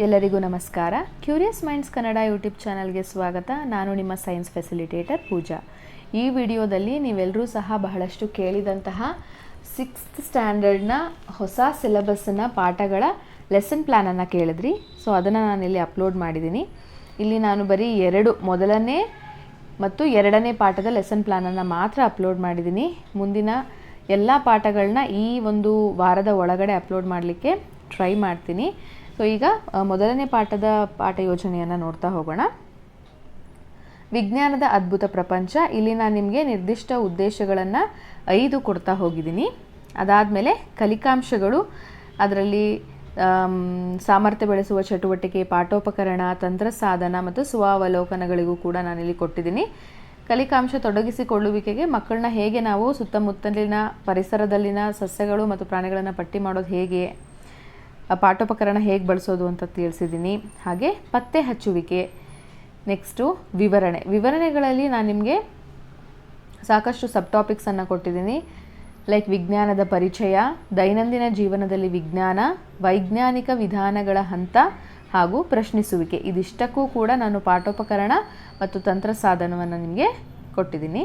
ಎಲ್ಲರಿಗೂ ನಮಸ್ಕಾರ. Curious minds Kannada YouTube ಚಾನಲ್ಗೆ ಸ್ವಾಗತ. ನಾನು ನಿಮ್ಮ ಸೈನ್ಸ್ ಫೆಸಿಲಿಟೇಟರ್ ಪೂಜಾ. ಈ ವಿಡಿಯೋದಲ್ಲಿ ನೀವೆಲ್ಲರೂ ಸಹ ಬಹಳಷ್ಟು ಕೇಳಿದಂತಹ ಸಿಕ್ಸ್ತ್ ಸ್ಟ್ಯಾಂಡರ್ಡ್ನ ಹೊಸ ಸಿಲೆಬಸ್ನ ಪಾಠಗಳ ಲೆಸನ್ ಪ್ಲ್ಯಾನನ್ನು ಕೇಳಿದ್ರಿ. ಸೊ ಅದನ್ನು ನಾನಿಲ್ಲಿ ಅಪ್ಲೋಡ್ ಮಾಡಿದ್ದೀನಿ ಇಲ್ಲಿ ನಾನು ಬರೀ ಎರಡು, ಮೊದಲನೇ ಮತ್ತು ಎರಡನೇ ಪಾಠದ ಲೆಸನ್ ಪ್ಲ್ಯಾನನ್ನು ಮಾತ್ರ ಅಪ್ಲೋಡ್ ಮಾಡಿದ್ದೀನಿ ಮುಂದಿನ ಎಲ್ಲ ಪಾಠಗಳನ್ನ ಈ ಒಂದು ವಾರದ ಒಳಗಡೆ ಅಪ್ಲೋಡ್ ಮಾಡಲಿಕ್ಕೆ ಟ್ರೈ ಮಾಡ್ತೀನಿ. ಸೊ ಈಗ ಮೊದಲನೇ ಪಾಠದ ಪಾಠ ಯೋಜನೆಯನ್ನು ನೋಡ್ತಾ ಹೋಗೋಣ. ವಿಜ್ಞಾನದ ಅದ್ಭುತ ಪ್ರಪಂಚ, ಇಲ್ಲಿ ನಾನು ನಿಮಗೆ ನಿರ್ದಿಷ್ಟ ಉದ್ದೇಶಗಳನ್ನು ಐದು ಕೊಡ್ತಾ ಹೋಗಿದ್ದೀನಿ. ಅದಾದಮೇಲೆ ಕಲಿಕಾಂಶಗಳು, ಅದರಲ್ಲಿ ಸಾಮರ್ಥ್ಯ ಬೆಳೆಸುವ ಚಟುವಟಿಕೆ, ಪಾಠೋಪಕರಣ ತಂತ್ರ ಸಾಧನ ಮತ್ತು ಸ್ವಾವಲೋಕನಗಳಿಗೂ ಕೂಡ ನಾನಿಲ್ಲಿ ಕೊಟ್ಟಿದ್ದೀನಿ. ಕಲಿಕಾಂಶ ತೊಡಗಿಸಿಕೊಳ್ಳುವಿಕೆಗೆ ಮಕ್ಕಳನ್ನ ಹೇಗೆ ನಾವು ಸುತ್ತಮುತ್ತಲಿನ ಪರಿಸರದಲ್ಲಿನ ಸಸ್ಯಗಳು ಮತ್ತು ಪ್ರಾಣಿಗಳನ್ನು ಪಟ್ಟಿ ಮಾಡೋದು ಹೇಗೆ ಪಾಠೋಪಕರಣ ಹೇಗೆ ಬಳಸೋದು ಅಂತ ತಿಳಿಸಿದ್ದೀನಿ. ಹಾಗೆ ಪತ್ತೆ ಹಚ್ಚುವಿಕೆ ನೆಕ್ಸ್ಟು ವಿವರಣೆ. ವಿವರಣೆಗಳಲ್ಲಿ ನಾನು ನಿಮಗೆ ಸಾಕಷ್ಟು ಸಬ್ ಟಾಪಿಕ್ಸನ್ನು ಕೊಟ್ಟಿದ್ದೀನಿ. ಲೈಕ್ ವಿಜ್ಞಾನದ ಪರಿಚಯ, ದೈನಂದಿನ ಜೀವನದಲ್ಲಿ ವಿಜ್ಞಾನ, ವೈಜ್ಞಾನಿಕ ವಿಧಾನಗಳ ಹಂತ ಹಾಗೂ ಪ್ರಶ್ನಿಸುವಿಕೆ. ಇದಿಷ್ಟಕ್ಕೂ ಕೂಡ ನಾನು ಪಾಠೋಪಕರಣ ಮತ್ತು ತಂತ್ರ ಸಾಧನವನ್ನು ನಿಮಗೆ ಕೊಟ್ಟಿದ್ದೀನಿ.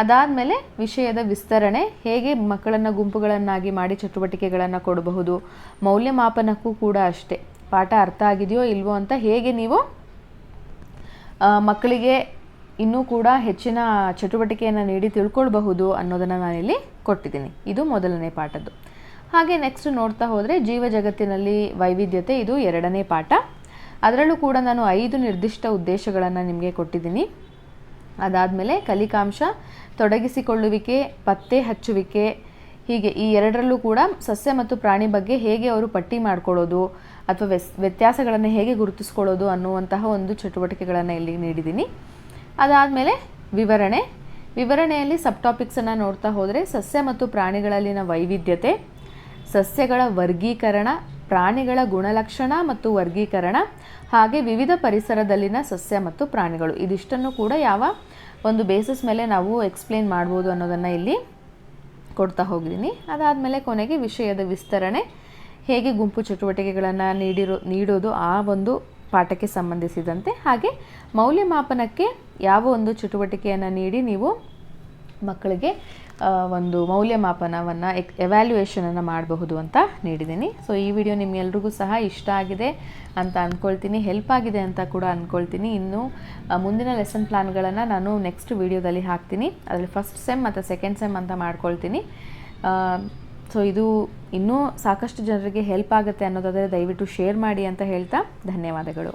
ಅದಾದಮೇಲೆ ವಿಷಯದ ವಿಸ್ತರಣೆ ಹೇಗೆ ಮಕ್ಕಳನ್ನು ಗುಂಪುಗಳನ್ನಾಗಿ ಮಾಡಿ ಚಟುವಟಿಕೆಗಳನ್ನು ಕೊಡಬಹುದು? ಮೌಲ್ಯಮಾಪನಕ್ಕೂ ಕೂಡ ಅಷ್ಟೇ. ಪಾಠ ಅರ್ಥ ಆಗಿದೆಯೋ ಇಲ್ವೋ ಅಂತ ಹೇಗೆ ನೀವು ಮಕ್ಕಳಿಗೆ ಇನ್ನೂ ಕೂಡ ಹೆಚ್ಚಿನ ಚಟುವಟಿಕೆಯನ್ನು ನೀಡಿ ತಿಳ್ಕೊಳ್ಬಹುದು ಅನ್ನೋದನ್ನು ನಾನಿಲ್ಲಿ ಕೊಟ್ಟಿದ್ದೀನಿ. ಇದು ಮೊದಲನೇ ಪಾಠದ್ದು. ಹಾಗೆ ನೆಕ್ಸ್ಟ್ ನೋಡ್ತಾ ಹೋದರೆ ಜೀವ ಜಗತ್ತಿನಲ್ಲಿ ವೈವಿಧ್ಯತೆ ಇದು ಎರಡನೇ ಪಾಠ. ಅದರಲ್ಲೂ ಕೂಡ ನಾನು ಐದು ನಿರ್ದಿಷ್ಟ ಉದ್ದೇಶಗಳನ್ನು ನಿಮಗೆ ಕೊಟ್ಟಿದ್ದೀನಿ. ಅದಾದಮೇಲೆ ಕಲಿಕಾಂಶ, ತೊಡಗಿಸಿಕೊಳ್ಳುವಿಕೆ, ಪತ್ತೆ ಹಚ್ಚುವಿಕೆ, ಹೀಗೆ ಈ ಎರಡರಲ್ಲೂ ಕೂಡ ಸಸ್ಯ ಮತ್ತು ಪ್ರಾಣಿ ಬಗ್ಗೆ ಹೇಗೆ ಅವರು ಪಟ್ಟಿ ಮಾಡ್ಕೊಳ್ಳೋದು ಅಥವಾ ವ್ಯಸ್, ವ್ಯತ್ಯಾಸಗಳನ್ನು ಹೇಗೆ ಗುರುತಿಸ್ಕೊಳ್ಳೋದು ಅನ್ನುವಂತಹ ಒಂದು ಚಟುವಟಿಕೆಗಳನ್ನು ಇಲ್ಲಿ ನೀಡಿದ್ದೀನಿ. ಅದಾದಮೇಲೆ ವಿವರಣೆ. ವಿವರಣೆಯಲ್ಲಿ ಸಬ್ ಟಾಪಿಕ್ಸನ್ನು ನೋಡ್ತಾ ಹೋದರೆ ಸಸ್ಯ ಮತ್ತು ಪ್ರಾಣಿಗಳಲ್ಲಿನ ವೈವಿಧ್ಯತೆ, ಸಸ್ಯಗಳ ವರ್ಗೀಕರಣ ಪ್ರಾಣಿಗಳ ಗುಣಲಕ್ಷಣ ಮತ್ತು ವರ್ಗೀಕರಣ, ಹಾಗೆ ವಿವಿಧ ಪರಿಸರದಲ್ಲಿನ ಸಸ್ಯ ಮತ್ತು ಪ್ರಾಣಿಗಳು. ಇದಿಷ್ಟನ್ನು ಕೂಡ ಯಾವ ಒಂದು ಬೇಸಿಸ್ ಮೇಲೆ ನಾವು ಎಕ್ಸ್ಪ್ಲೇನ್ ಮಾಡ್ಬೋದು ಅನ್ನೋದನ್ನು ಇಲ್ಲಿ ಕೊಡ್ತಾ ಹೋಗಿದ್ದೀನಿ. ಅದಾದಮೇಲೆ ಕೊನೆಗೆ ವಿಷಯದ ವಿಸ್ತರಣೆ. ಹೇಗೆ ಗುಂಪು ಚಟುವಟಿಕೆಗಳನ್ನು ನೀಡಿರೋ, ನೀಡೋದು ಆ ಒಂದು ಪಾಠಕ್ಕೆ ಸಂಬಂಧಿಸಿದಂತೆ. ಹಾಗೆ ಮೌಲ್ಯಮಾಪನಕ್ಕೆ ಯಾವ ಒಂದು ಚಟುವಟಿಕೆಯನ್ನು ನೀಡಿ ನೀವು ಮಕ್ಕಳಿಗೆ ಒಂದು ಮೌಲ್ಯಮಾಪನವನ್ನು, ಎಕ್ ಎವ್ಯಾಲ್ಯೂಯೇಷನನ್ನು ಮಾಡಬಹುದು ಅಂತ ನೀಡಿದ್ದೀನಿ. ಸೊ ಈ ವಿಡಿಯೋ ನಿಮ್ಗೆಲ್ರಿಗೂ ಸಹ ಇಷ್ಟ ಆಗಿದೆ ಅಂತ ಅಂದ್ಕೊಳ್ತೀನಿ ಹೆಲ್ಪ್ ಆಗಿದೆ ಅಂತ ಕೂಡ ಅಂದ್ಕೊಳ್ತೀನಿ ಇನ್ನು ಮುಂದಿನ ಲೆಸನ್ ಪ್ಲ್ಯಾನ್ಗಳನ್ನು ನಾನು ನೆಕ್ಸ್ಟ್ ವಿಡಿಯೋದಲ್ಲಿ ಹಾಕ್ತೀನಿ. ಅದರಲ್ಲಿ ಫಸ್ಟ್ ಸೆಮ್ ಮತ್ತು ಸೆಕೆಂಡ್ ಸೆಮ್ ಅಂತ ಮಾಡ್ಕೊಳ್ತೀನಿ. ಸೊ ಇದು ಇನ್ನೂ ಸಾಕಷ್ಟು ಜನರಿಗೆ ಹೆಲ್ಪ್ ಆಗುತ್ತೆ ಅನ್ನೋದಾದರೆ ದಯವಿಟ್ಟು ಶೇರ್ ಮಾಡಿ ಅಂತ ಹೇಳ್ತಾ ಧನ್ಯವಾದಗಳು.